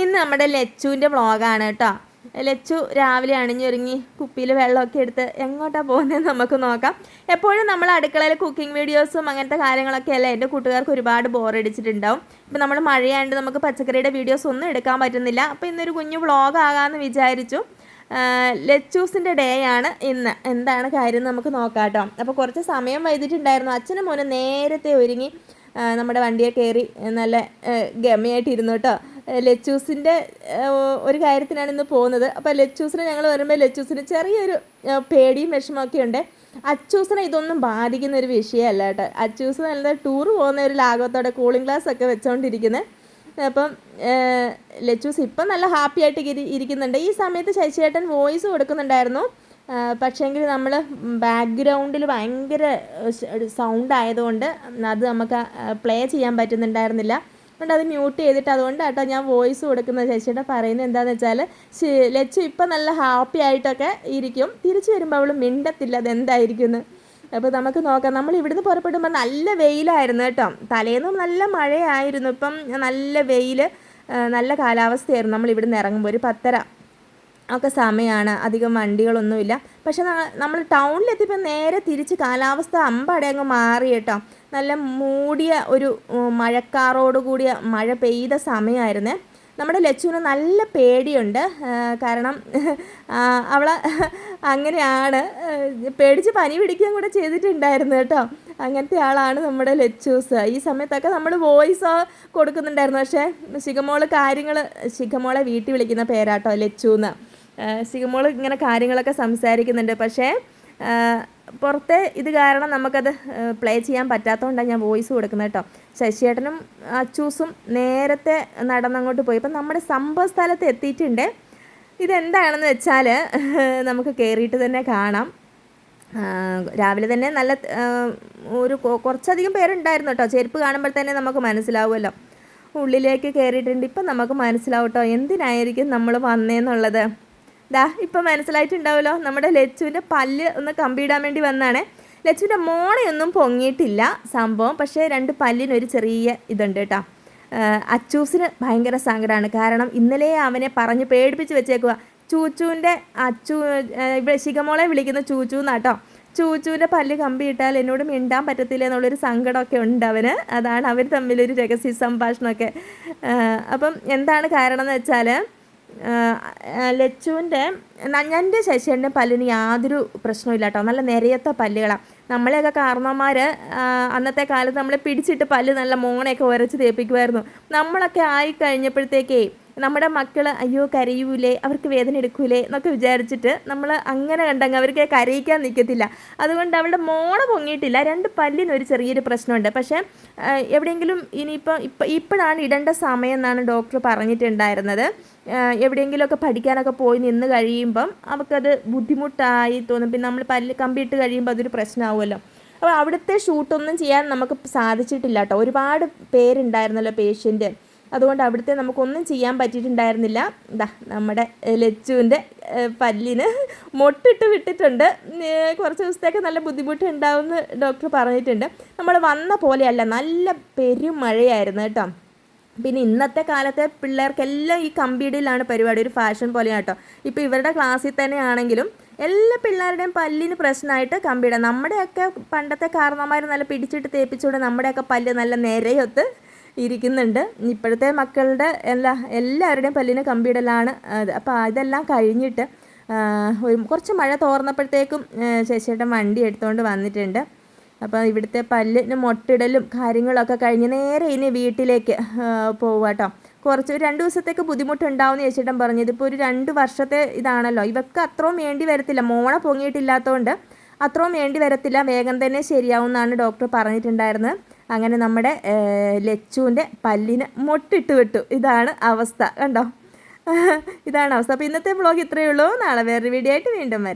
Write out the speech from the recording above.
ഇന്ന് നമ്മുടെ ലച്ചുവിന്റെ വ്ളോഗാണ് കേട്ടോ. ലച്ചു രാവിലെ അണിഞ്ഞൊരുങ്ങി കുപ്പിയിൽ വെള്ളമൊക്കെ എടുത്ത് എങ്ങോട്ടാണ് പോകുന്നതെന്ന് നമുക്ക് നോക്കാം. എപ്പോഴും നമ്മൾ അടുക്കളയിൽ കുക്കിംഗ് വീഡിയോസും അങ്ങനത്തെ കാര്യങ്ങളൊക്കെ അല്ല എന്റെ കൂട്ടുകാർക്ക് ഒരുപാട് ബോറടിച്ചിട്ടുണ്ടാവും ഇപ്പം നമ്മൾ മഴയായതുകൊണ്ട് നമുക്ക് പച്ചക്കറിയുടെ വീഡിയോസ് ഒന്നും എടുക്കാൻ പറ്റുന്നില്ല. അപ്പോൾ ഇന്നൊരു കുഞ്ഞു വ്ളോഗ് ആകാമെന്ന് വിചാരിച്ചു. ലച്ചൂസിന്റെ ഡേ ആണ് ഇന്ന്. എന്താണ് കാര്യം നമുക്ക് നോക്കാം കേട്ടോ. അപ്പോൾ കുറച്ച് സമയം വൈകിട്ടുണ്ടായിരുന്നു. അച്ഛനും മോനും നേരത്തെ ഒരുങ്ങി നമ്മുടെ വണ്ടിയെ കയറി നല്ല ഗമയായിട്ടിരുന്നു കേട്ടോ. ലച്ചൂസിന്റെ ഒരു കാര്യത്തിനാണ് ഇന്ന് പോകുന്നത്. അപ്പോൾ ലച്ചൂസിനെ ഞങ്ങൾ വരുമ്പോൾ ലച്ചൂസിന് ചെറിയൊരു പേടിയും വിഷമമൊക്കെ ഉണ്ട്. അച്ചൂസിനെ ഇതൊന്നും ബാധിക്കുന്ന ഒരു വിഷയമല്ല കേട്ടോ. അച്ചൂസ് നല്ലത് ടൂർ പോകുന്ന ഒരു ലാഘവത്തോടെ കൂളിംഗ് ഗ്ലാസ് ഒക്കെ വെച്ചുകൊണ്ടിരിക്കുന്നത് അപ്പം ലച്ചൂസ് ഇപ്പം നല്ല ഹാപ്പി ആയിട്ട് ഇരിക്കുന്നുണ്ട്. ഈ സമയത്ത് ശശിയേട്ടൻ വോയിസ് കൊടുക്കുന്നുണ്ടായിരുന്നു. പക്ഷേങ്കിൽ നമ്മൾ ബാക്ക്ഗ്രൗണ്ടിൽ ഭയങ്കര സൗണ്ട് ആയതുകൊണ്ട് അത് നമുക്ക് പ്ലേ ചെയ്യാൻ പറ്റുന്നുണ്ടായിരുന്നില്ല. അതുകൊണ്ട് അത് മ്യൂട്ട് ചെയ്തിട്ട് അതുകൊണ്ട് കേട്ടോ ഞാൻ വോയിസ് കൊടുക്കുന്നത്. ചേച്ചിയുടെ പറയുന്നത് എന്താണെന്ന് വെച്ചാൽ ലച്ചു ഇപ്പം നല്ല ഹാപ്പി ആയിട്ടൊക്കെ ഇരിക്കും. തിരിച്ചു വരുമ്പോൾ അവൾ മിണ്ടത്തില്ല അതെന്തായിരിക്കും അപ്പോൾ നമുക്ക് നോക്കാം. നമ്മൾ ഇവിടുന്ന് പുറപ്പെടുമ്പോൾ നല്ല വെയിലായിരുന്നു കേട്ടോ. തലേന്നും നല്ല മഴയായിരുന്നു. ഇപ്പം നല്ല വെയിൽ നല്ല കാലാവസ്ഥയായിരുന്നു. നമ്മൾ ഇവിടുന്ന് ഇറങ്ങുമ്പോൾ ഒരു പത്തര. ഒക്കെ സമയമാണ് അധികം വണ്ടികളൊന്നുമില്ല. പക്ഷെ നമ്മൾ ടൗണിലെത്തിയപ്പോൾ നേരെ തിരിച്ച് കാലാവസ്ഥ അമ്പടെ അങ്ങ് മാറി കേട്ടോ. നല്ല മൂടിയ ഒരു മഴക്കാറോട് കൂടിയ മഴ പെയ്ത സമയമായിരുന്നേ. നമ്മുടെ ലച്ചുവിന് നല്ല പേടിയുണ്ട്. കാരണം അവൾ അങ്ങനെയാണ്. പേടിച്ച് പനി പിടിക്കുകയും കൂടെ ചെയ്തിട്ടുണ്ടായിരുന്നു കേട്ടോ. അങ്ങനത്തെ ആളാണ് നമ്മുടെ ലച്ചൂസ്. ഈ സമയത്തൊക്കെ നമ്മൾ വോയിസ് കൊടുക്കുന്നുണ്ടായിരുന്നു. പക്ഷേ ശിഖമോൾ കാര്യങ്ങൾ ശിഖമോളെ വീട്ടിൽ വിളിക്കുന്ന പേരാട്ടോ ലച്ചൂന്ന്. സിഗമോൾ ഇങ്ങനെ കാര്യങ്ങളൊക്കെ സംസാരിക്കുന്നുണ്ട്. പക്ഷേ പുറത്തെ ഇത് കാരണം നമുക്കത് പ്ലേ ചെയ്യാൻ പറ്റാത്തതുകൊണ്ടാണ് ഞാൻ വോയിസ് കൊടുക്കുന്നത് കേട്ടോ. ശശിയേട്ടനും അച്ചൂസും നേരത്തെ നടന്നങ്ങോട്ട് പോയി. അപ്പം നമ്മുടെ സംഭവ സ്ഥലത്ത് എത്തിയിട്ടുണ്ട്. ഇതെന്താണെന്ന് വെച്ചാൽ നമുക്ക് കയറിയിട്ട് തന്നെ കാണാം. രാവിലെ തന്നെ നല്ല ഒരു കുറച്ചധികം പേരുണ്ടായിരുന്നു കേട്ടോ. ചെരുപ്പ് കാണുമ്പോൾ തന്നെ നമുക്ക് മനസ്സിലാവുമല്ലോ. ഉള്ളിലേക്ക് കയറിയിട്ടുണ്ട് ഇപ്പം നമുക്ക് മനസ്സിലാവും കേട്ടോ. എന്തിനായിരിക്കും നമ്മൾ വന്നേന്നുള്ളത്? ദാ ഇപ്പം മനസ്സിലായിട്ടുണ്ടാവുമല്ലോ നമ്മുടെ ലച്ചുവിന്റെ പല്ല് ഒന്ന് കമ്പിയിടാൻ വേണ്ടി വന്നാണ് ലച്ചുവിന്റെ മോണയൊന്നും പൊങ്ങിയിട്ടില്ല സംഭവം പക്ഷേ രണ്ട് പല്ലിനൊരു ചെറിയ ഇതുണ്ട് കേട്ടോ. അച്ചൂസിന് ഭയങ്കര സങ്കടമാണ് കാരണം ഇന്നലെ അവനെ പറഞ്ഞ് പേടിപ്പിച്ച് വെച്ചേക്കുക ചൂച്ചുവിന്റെ അച്ചു ഇവിടെ ശിഖമോളെ വിളിക്കുന്ന ചൂച്ചു എന്നാട്ടോ ചൂച്ചുവിന്റെ പല്ല് കമ്പിയിട്ടാൽ എന്നോട് മിണ്ടാൻ പറ്റത്തില്ല എന്നുള്ളൊരു സങ്കടമൊക്കെ ഉണ്ട് അവന്. അതാണ് അവർ തമ്മിലൊരു രഹസ്യ സംഭാഷണമൊക്കെ. അപ്പം എന്താണ് കാരണം എന്ന് വെച്ചാൽ ലച്ചുവിന്റെ എന്റെ ശശിയുടെ പല്ലിന് യാതൊരു പ്രശ്നമില്ല കേട്ടോ നല്ല നിരയത്ത പല്ലുകളാണ് നമ്മളെയൊക്കെ കാരണന്മാർ അന്നത്തെ കാലത്ത് നമ്മളെ പിടിച്ചിട്ട് പല്ല് നല്ല മോണയൊക്കെ ഉരച്ച് തേപ്പിക്കുമായിരുന്നു. നമ്മളൊക്കെ ആയി കഴിഞ്ഞപ്പോഴത്തേക്കേ നമ്മുടെ മക്കൾ അയ്യോ കരയൂലേ അവർക്ക് വേദന എടുക്കൂലേ എന്നൊക്കെ വിചാരിച്ചിട്ട് നമ്മൾ അങ്ങനെ കണ്ടങ്ങ് അവർക്ക് കരയിക്കാൻ നിൽക്കത്തില്ല അതുകൊണ്ട് അവളുടെ മോണ പൊങ്ങിയിട്ടില്ല. രണ്ട് പല്ലിന് ഒരു ചെറിയൊരു പ്രശ്നമുണ്ട്. പക്ഷേ എവിടെയെങ്കിലും ഇനിയിപ്പോൾ ഇപ്പം ഇപ്പോഴാണ് ഇടേണ്ട സമയം എന്നാണ് ഡോക്ടർ പറഞ്ഞിട്ടുണ്ടായിരുന്നത്. എവിടെയെങ്കിലുമൊക്കെ പഠിക്കാനൊക്കെ പോയി നിന്ന് കഴിയുമ്പം അവൾക്കത് ബുദ്ധിമുട്ടായി തോന്നും. പിന്നെ നമ്മൾ പല്ല് കമ്പിയിട്ട് കഴിയുമ്പോൾ അതൊരു പ്രശ്നമാവുമല്ലോ. അപ്പോൾ അവിടുത്തെ ഷൂട്ടൊന്നും ചെയ്യാൻ നമുക്ക് സാധിച്ചിട്ടില്ല കേട്ടോ. ഒരുപാട് പേരുണ്ടായിരുന്നല്ലോ പേഷ്യന്റ് അതുകൊണ്ട് അവിടുത്തെ നമുക്കൊന്നും ചെയ്യാൻ പറ്റിയിട്ടുണ്ടായിരുന്നില്ല. ഇതാ നമ്മുടെ ലച്ചുവിന്റെ പല്ലിന് മൊട്ടിട്ട് വിട്ടിട്ടുണ്ട്. കുറച്ച് ദിവസത്തേക്ക് നല്ല ബുദ്ധിമുട്ട് ഉണ്ടാവുമെന്ന് ഡോക്ടർ പറഞ്ഞിട്ടുണ്ട്. നമ്മൾ വന്ന പോലെയല്ല നല്ല പെരുമഴയായിരുന്നു കേട്ടോ. പിന്നെ ഇന്നത്തെ കാലത്തെ പിള്ളേർക്കെല്ലാം ഈ കമ്പിയിടിയിലാണ് പരിപാടി ഒരു ഫാഷൻ പോലെയാണ് കേട്ടോ. ഇപ്പോൾ ഇവരുടെ ക്ലാസ്സിൽ തന്നെ ആണെങ്കിലും എല്ലാ പിള്ളേരുടെയും പല്ലിന് പ്രശ്നമായിട്ട് കമ്പിയിട. നമ്മുടെയൊക്കെ പണ്ടത്തെ കാരണന്മാർ നല്ല പിടിച്ചിട്ട് തേപ്പിച്ചുകൊണ്ട് നമ്മുടെയൊക്കെ പല്ല് നല്ല നിരയൊത്ത് ഇരിക്കുന്നുണ്ട്. ഇപ്പോഴത്തെ മക്കളുടെ എല്ലാ എല്ലാവരുടെയും പല്ലിന് കമ്പിയിടലാണ് അത് അപ്പോൾ ഇതെല്ലാം കഴിഞ്ഞിട്ട് ഒരു കുറച്ച് മഴ തോർന്നപ്പോഴത്തേക്കും ചേച്ചിയുടെ വണ്ടി എടുത്തുകൊണ്ട് വന്നിട്ടുണ്ട്. അപ്പോൾ ഇവിടുത്തെ പല്ലിന് മൊട്ടിടലും കാര്യങ്ങളൊക്കെ കഴിഞ്ഞ് നേരെ ഇനി വീട്ടിലേക്ക് പോവുക കേട്ടോ കുറച്ച് ഒരു രണ്ട് ദിവസത്തേക്ക് ബുദ്ധിമുട്ടുണ്ടാവുമെന്ന് ചേച്ചിട്ടൻ പറഞ്ഞു. ഇതിപ്പോൾ ഒരു രണ്ട് വർഷത്തെ ഇതാണല്ലോ. ഇവക്ക് അത്രയും വേണ്ടി വരത്തില്ല. മോണ പൊങ്ങിയിട്ടില്ലാത്തതുകൊണ്ട് അത്രയും വേണ്ടി വരത്തില്ല. വേഗം തന്നെ ശരിയാവും എന്നാണ് ഡോക്ടർ പറഞ്ഞിട്ടുണ്ടായിരുന്നത്. അങ്ങനെ നമ്മുടെ ലച്ചുവിന്റെ പല്ലിന് മൊട്ടിട്ട് വിട്ടു. ഇതാണ് അവസ്ഥ. കണ്ടോ? ഇതാണ് അവസ്ഥ. അപ്പോൾ ഇന്നത്തെ വ്ളോഗ് ഇത്രയേ ഉള്ളൂ. നാളെ വേറൊരു വീഡിയോ ആയിട്ട് വീണ്ടും വരാം.